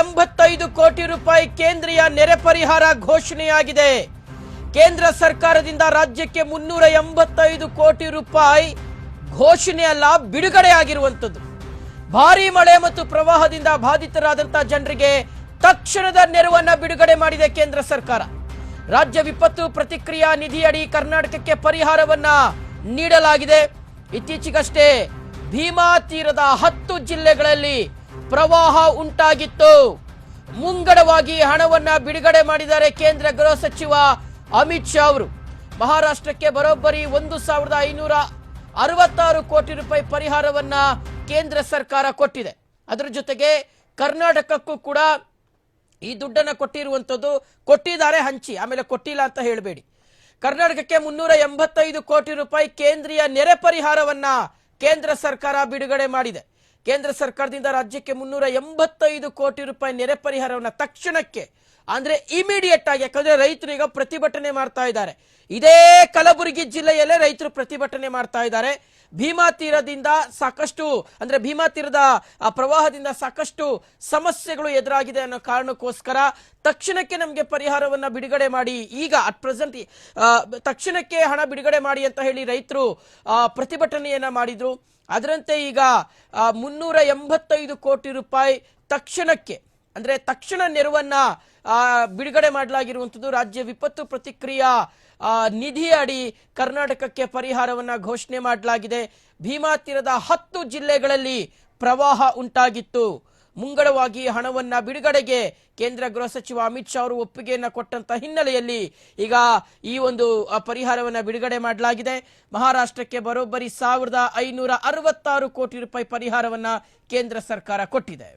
ಎಂಬತ್ತೈದು ಕೋಟಿ ರೂಪಾಯಿ ಕೇಂದ್ರೀಯ ನೆರೆ ಪರಿಹಾರ ಘೋಷಣೆಯಾಗಿದೆ. ಕೇಂದ್ರ ಸರ್ಕಾರದಿಂದ ರಾಜ್ಯಕ್ಕೆ ಮುನ್ನೂರ ಎಂಬತ್ತೈದು ಕೋಟಿ ರೂಪಾಯಿ ಘೋಷಣೆಯಲ್ಲ ಬಿಡುಗಡೆಯಾಗಿರುವಂಥದ್ದು. ಭಾರಿ ಮಳೆ ಮತ್ತು ಪ್ರವಾಹದಿಂದ ಬಾಧಿತರಾದಂತಹ ಜನರಿಗೆ ತಕ್ಷಣದ ನೆರವನ್ನ ಬಿಡುಗಡೆ ಮಾಡಿದೆ ಕೇಂದ್ರ ಸರ್ಕಾರ. ರಾಜ್ಯ ವಿಪತ್ತು ಪ್ರತಿಕ್ರಿಯಾ ನಿಧಿಯಡಿ ಕರ್ನಾಟಕಕ್ಕೆ ಪರಿಹಾರವನ್ನ ನೀಡಲಾಗಿದೆ. ಇತ್ತೀಚೆಗಷ್ಟೇ ಭೀಮಾ ತೀರದ ಹತ್ತು ಜಿಲ್ಲೆಗಳಲ್ಲಿ ಪ್ರವಾಹ ಉಂಟಾಗಿತ್ತು. ಮುಂಗಡವಾಗಿ ಹಣವನ್ನ ಬಿಡುಗಡೆ ಮಾಡಿದ್ದಾರೆ ಕೇಂದ್ರ ಗೃಹ ಸಚಿವ ಅಮಿತ್ ಶಾ ಅವರು. ಮಹಾರಾಷ್ಟ್ರಕ್ಕೆ ಬರೋಬ್ಬರಿ ಒಂದು ಸಾವಿರದ ಐನೂರ ಅರವತ್ತಾರು ಕೋಟಿ ರೂಪಾಯಿ ಪರಿಹಾರವನ್ನ ಕೇಂದ್ರ ಸರ್ಕಾರ ಕೊಟ್ಟಿದೆ. ಅದರ ಜೊತೆಗೆ ಕರ್ನಾಟಕಕ್ಕೂ ಕೂಡ ಈ ದುಡ್ಡನ್ನು ಕೊಟ್ಟಿರುವಂಥದ್ದು ಕೊಟ್ಟಿದ್ದಾರೆ ಹಂಚಿ, ಆಮೇಲೆ ಕೊಟ್ಟಿಲ್ಲ ಅಂತ ಹೇಳಬೇಡಿ. ಕರ್ನಾಟಕಕ್ಕೆ ಮುನ್ನೂರ ಎಂಬತ್ತೈದು ಕೋಟಿ ರೂಪಾಯಿ ಕೇಂದ್ರೀಯ ನೆರೆ ಪರಿಹಾರವನ್ನ ಕೇಂದ್ರ ಸರ್ಕಾರ ಬಿಡುಗಡೆ ಮಾಡಿದೆ. ಕೇಂದ್ರ ಸರ್ಕಾರದಿಂದ ರಾಜ್ಯಕ್ಕೆ ಮುನ್ನೂರ ಎಂಬತ್ತೈದು ಕೋಟಿ ರೂಪಾಯಿ ನೆರೆ ಪರಿಹಾರವನ್ನು ತಕ್ಷಣಕ್ಕೆ, ಅಂದ್ರೆ ಇಮಿಡಿಯೇಟ್ ಆಗಿ, ಯಾಕಂದ್ರೆ ರೈತರು ಈಗ ಪ್ರತಿಭಟನೆ ಮಾಡ್ತಾ ಇದ್ದಾರೆ. ಇದೇ ಕಲಬುರಗಿ ಜಿಲ್ಲೆಯಲ್ಲೇ ರೈತರು ಪ್ರತಿಭಟನೆ ಮಾಡ್ತಾ ಇದ್ದಾರೆ. ಭೀಮಾ ತೀರದಿಂದ ಸಾಕಷ್ಟು, ಅಂದ್ರೆ ಭೀಮಾ ತೀರದ, ಆ, ಪ್ರವಾಹದಿಂದ ಸಾಕಷ್ಟು ಸಮಸ್ಯೆಗಳು ಎದುರಾಗಿದೆ ಅನ್ನೋ ಕಾರಣಕ್ಕೋಸ್ಕರ ತಕ್ಷಣಕ್ಕೆ ನಮಗೆ ಪರಿಹಾರವನ್ನ ಬಿಡುಗಡೆ ಮಾಡಿ. ಈಗ ಅಟ್ ಪ್ರೆಸೆಂಟ್ ತಕ್ಷಣಕ್ಕೆ ಹಣ ಬಿಡುಗಡೆ ಮಾಡಿ ಅಂತ ಹೇಳಿ ರೈತರು ಪ್ರತಿಭಟನೆಯನ್ನ ಮಾಡಿದ್ರು. ಅದರಂತೆ ಈಗ ಮುನ್ನೂರ ಎಂಬತ್ತೈದು ಕೋಟಿ ರೂಪಾಯಿ ತಕ್ಷಣಕ್ಕೆ ಅಂದ್ರೆ ತಕ್ಷಣ ನೆರವನ್ನ ಬಿಡುಗಡೆ ಮಾಡಲಾಗಿರುವಂಥದ್ದು ರಾಜ್ಯ ವಿಪತ್ತು ಪ್ರತಿಕ್ರಿಯಾ ನಿಧಿ ಅಡಿ ಕರ್ನಾಟಕಕ್ಕೆ ಪರಿಹಾರವನ್ನ ಘೋಷಣೆ ಮಾಡಲಾಗಿದೆ. ಭೀಮಾ ತೀರದ ಹತ್ತು ಜಿಲ್ಲೆಗಳಲ್ಲಿ ಪ್ರವಾಹ ಉಂಟಾಗಿತ್ತು. ಮುಂಗಡವಾಗಿ ಹಣವನ್ನ ಬಿಡುಗಡೆಗೆ ಕೇಂದ್ರ ಗೃಹ ಸಚಿವ ಅಮಿತ್ ಶಾ ಅವರು ಒಪ್ಪಿಗೆಯನ್ನ ಕೊಟ್ಟಂತ ಹಿನ್ನೆಲೆಯಲ್ಲಿ ಈಗ ಈ ಒಂದು ಪರಿಹಾರವನ್ನ ಬಿಡುಗಡೆ ಮಾಡಲಾಗಿದೆ. ಮಹಾರಾಷ್ಟ್ರಕ್ಕೆ ಬರೋಬ್ಬರಿ ಸಾವಿರದ ಐನೂರ ಅರವತ್ತಾರು ಕೋಟಿ ರೂಪಾಯಿ ಪರಿಹಾರವನ್ನ ಕೇಂದ್ರ ಸರ್ಕಾರ ಕೊಟ್ಟಿದೆ.